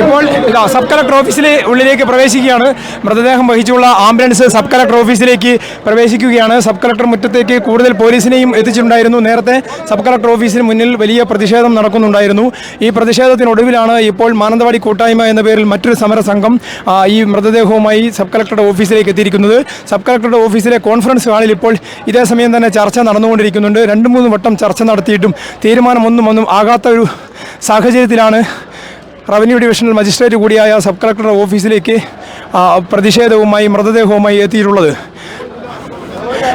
ഇപ്പോൾ ഇതാ sub collector ഓഫീസിലെ ഉള്ളിലേക്ക് പ്രവേശിക്കുകയാണ്. മൃതദേഹം വഹിച്ചുള്ള ആംബുലൻസ് സബ് കളക്ടർ ഓഫീസിലേക്ക് പ്രവേശിക്കുകയാണ്. സബ് കളക്ടർ മുറ്റത്തേക്ക് കൂടുതൽ പോലീസിനെയും എത്തിച്ചിട്ടുണ്ടായിരുന്നു. നേരത്തെ സബ് കളക്ടർ ഓഫീസിന് മുന്നിൽ വലിയ പ്രതിഷേധം നടക്കുന്നുണ്ടായിരുന്നു. ഈ പ്രതിഷേധത്തിനൊടുവിലാണ് ഇപ്പോൾ മാനന്തവാടി കൂട്ടായ്മ എന്ന പേരിൽ മറ്റൊരു സമര സംഘം ഈ മൃതദേഹവുമായി സബ് കളക്ടറുടെ ഓഫീസിലേക്ക് എത്തിയിരിക്കുന്നത്. സബ് കളക്ടറുടെ ഓഫീസിലെ കോൺഫറൻസ് ഹാളിൽ ഇപ്പോൾ ഇതേ സമയം തന്നെ ചർച്ച നടന്നുകൊണ്ടിരിക്കുന്നുണ്ട്. രണ്ട് മൂന്ന് വട്ടം ചർച്ച നടത്തിയിട്ടും തീരുമാനമൊന്നും ഒന്നും ആകാത്ത ഒരു സാഹചര്യത്തിലാണ് റവന്യൂ ഡിവിഷണൽ മജിസ്ട്രേറ്റ് കൂടിയായ സബ് കളക്ടറുടെ ഓഫീസിലേക്ക് പ്രതിഷേധവുമായി മൃതദേഹവുമായി എത്തിയിട്ടുള്ളത്.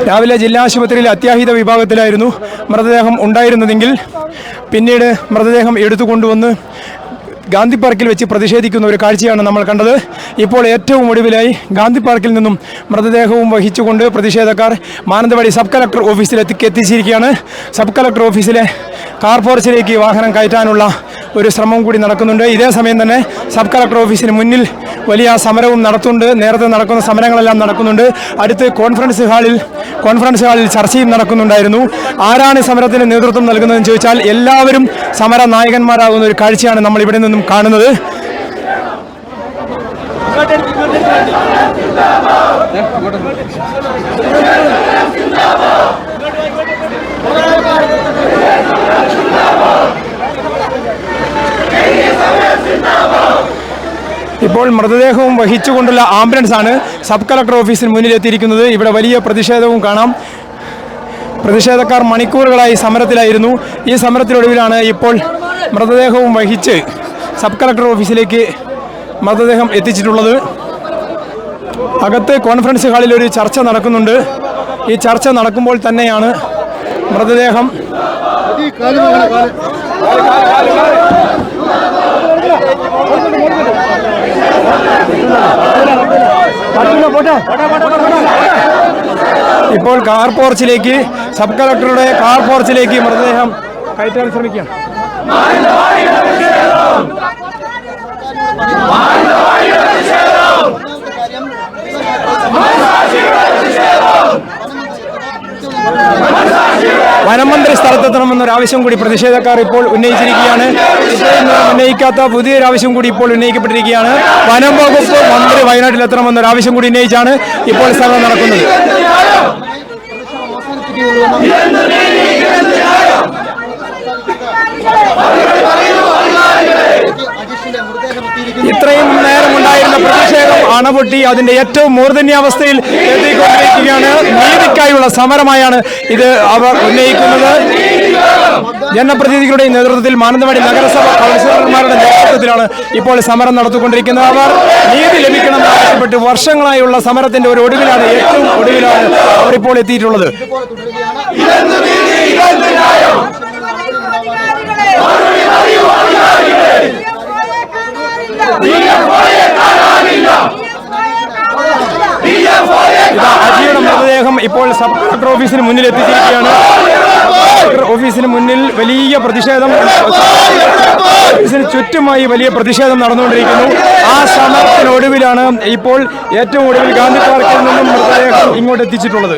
രാവിലെ ജില്ലാ ആശുപത്രിയിലെ അത്യാഹിത വിഭാഗത്തിലായിരുന്നു മൃതദേഹം ഉണ്ടായിരുന്നതെങ്കിൽ പിന്നീട് മൃതദേഹം എടുത്തു കൊണ്ടുവന്ന് ഗാന്ധി പാർക്കിൽ വെച്ച് പ്രതിഷേധിക്കുന്ന ഒരു കാഴ്ചയാണ് നമ്മൾ കണ്ടത്. ഇപ്പോൾ ഏറ്റവും ഒടുവിലായി ഗാന്ധി പാർക്കിൽ നിന്നും മൃതദേഹവും വഹിച്ചുകൊണ്ട് പ്രതിഷേധക്കാർ മാനന്തവാടി സബ് കളക്ടർ ഓഫീസിലെത്തി എത്തിച്ചിരിക്കുകയാണ്. സബ് കലക്ടർ ഓഫീസിലെ കാർ പോർച്ചിലേക്ക് വാഹനം കയറ്റാനുള്ള ഒരു ശ്രമം കൂടി നടക്കുന്നുണ്ട്. ഇതേ സമയം തന്നെ സബ് കളക്ടർ ഓഫീസിന് മുന്നിൽ വലിയ സമരവും നടത്തുന്നുണ്ട്. നേരത്തെ നടക്കുന്ന സമരങ്ങളെല്ലാം നടക്കുന്നുണ്ട്. അടുത്ത് കോൺഫറൻസ് ഹാളിൽ കോൺഫറൻസ് ഹാളിൽ ചർച്ചയും നടക്കുന്നുണ്ടായിരുന്നു. ആരാണ് സമരത്തിന് നേതൃത്വം നൽകുന്നതെന്ന് ചോദിച്ചാൽ എല്ലാവരും സമര നായകന്മാരാകുന്ന ഒരു കാഴ്ചയാണ് നമ്മൾ ഇവിടെ നിന്നും കാണുന്നത്. ഇപ്പോൾ മൃതദേഹവും വഹിച്ചുകൊണ്ടുള്ള ആംബുലൻസ് ആണ് സബ് കളക്ടർ ഓഫീസിന് മുന്നിലെത്തിയിരിക്കുന്നത് ഇവിടെ വലിയ പ്രതിഷേധവും കാണാം. പ്രതിഷേധക്കാർ മണിക്കൂറുകളായി സമരത്തിലായിരുന്നു. ഈ സമരത്തിനൊടുവിലാണ് ഇപ്പോൾ മൃതദേഹവും വഹിച്ച് സബ് കളക്ടർ ഓഫീസിലേക്ക് മൃതദേഹം എത്തിച്ചിട്ടുള്ളത്. അകത്ത് കോൺഫറൻസ് ഹാളിൽ ഒരു ചർച്ച നടക്കുന്നുണ്ട്. ഈ ചർച്ച നടക്കുമ്പോൾ തന്നെയാണ് മൃതദേഹം ഇപ്പോൾ കാർ പോർച്ചിലേക്ക് സബ് കളക്ടറുടെ കാർ പോർച്ചിലേക്ക് മൃതദേഹം കയറ്റാൻ ശ്രമിക്കുകയാണ്. വനമന്ത്രി സ്ഥലത്തെത്തണമെന്നൊരു ആവശ്യം കൂടി പ്രതിഷേധക്കാർ ഇപ്പോൾ ഉന്നയിച്ചിരിക്കുകയാണ്. ഉന്നയിക്കാത്ത പുതിയൊരു ആവശ്യം കൂടി ഇപ്പോൾ ഉന്നയിക്കപ്പെട്ടിരിക്കുകയാണ്. വനം വകുപ്പ് മന്ത്രി ആവശ്യം കൂടി ഉന്നയിച്ചാണ് ഇപ്പോൾ സ്ഥലം നടക്കുന്നത്. അണപൊട്ടി അതിന്റെ ഏറ്റവും മൂർധന്യാവസ്ഥയിൽ എത്തിക്കൊണ്ടിരിക്കുകയാണ്. നീതിക്കായുള്ള സമരമായാണ് ഇത് അവർ ഉന്നയിക്കുന്നത്. ജനപ്രതിനിധികളുടെ നേതൃത്വത്തിൽ മാനന്തവാടി നഗരസഭ കൗൺസിലർമാരുടെ നേതൃത്വത്തിലാണ് ഇപ്പോൾ സമരം നടത്തിക്കൊണ്ടിരിക്കുന്നത്. അവർ നീതി ലഭിക്കണമെന്ന് ആവശ്യപ്പെട്ട് വർഷങ്ങളായുള്ള സമരത്തിന്റെ ഒരു ഒടുവിലാണ് ഏറ്റവും ഒടുവിലാണ് അവരിപ്പോൾ എത്തിയിട്ടുള്ളത്. ഇതാ അജിയുടെ മൃതദേഹം ഇപ്പോൾ സബ് കളക്ടർ ഓഫീസിന് മുന്നിൽ എത്തിച്ചിരിക്കുകയാണ്. ഓഫീസിന് മുന്നിൽ വലിയ പ്രതിഷേധം ഓഫീസിന് ചുറ്റുമായി വലിയ പ്രതിഷേധം നടന്നുകൊണ്ടിരിക്കുന്നു. ആ സമരത്തിനൊടുവിലാണ് ഇപ്പോൾ ഏറ്റവും ഒടുവിൽ ഗാന്ധി പാർക്കിൽ നിന്നും മൃതദേഹം ഇങ്ങോട്ട് എത്തിച്ചിട്ടുള്ളത്.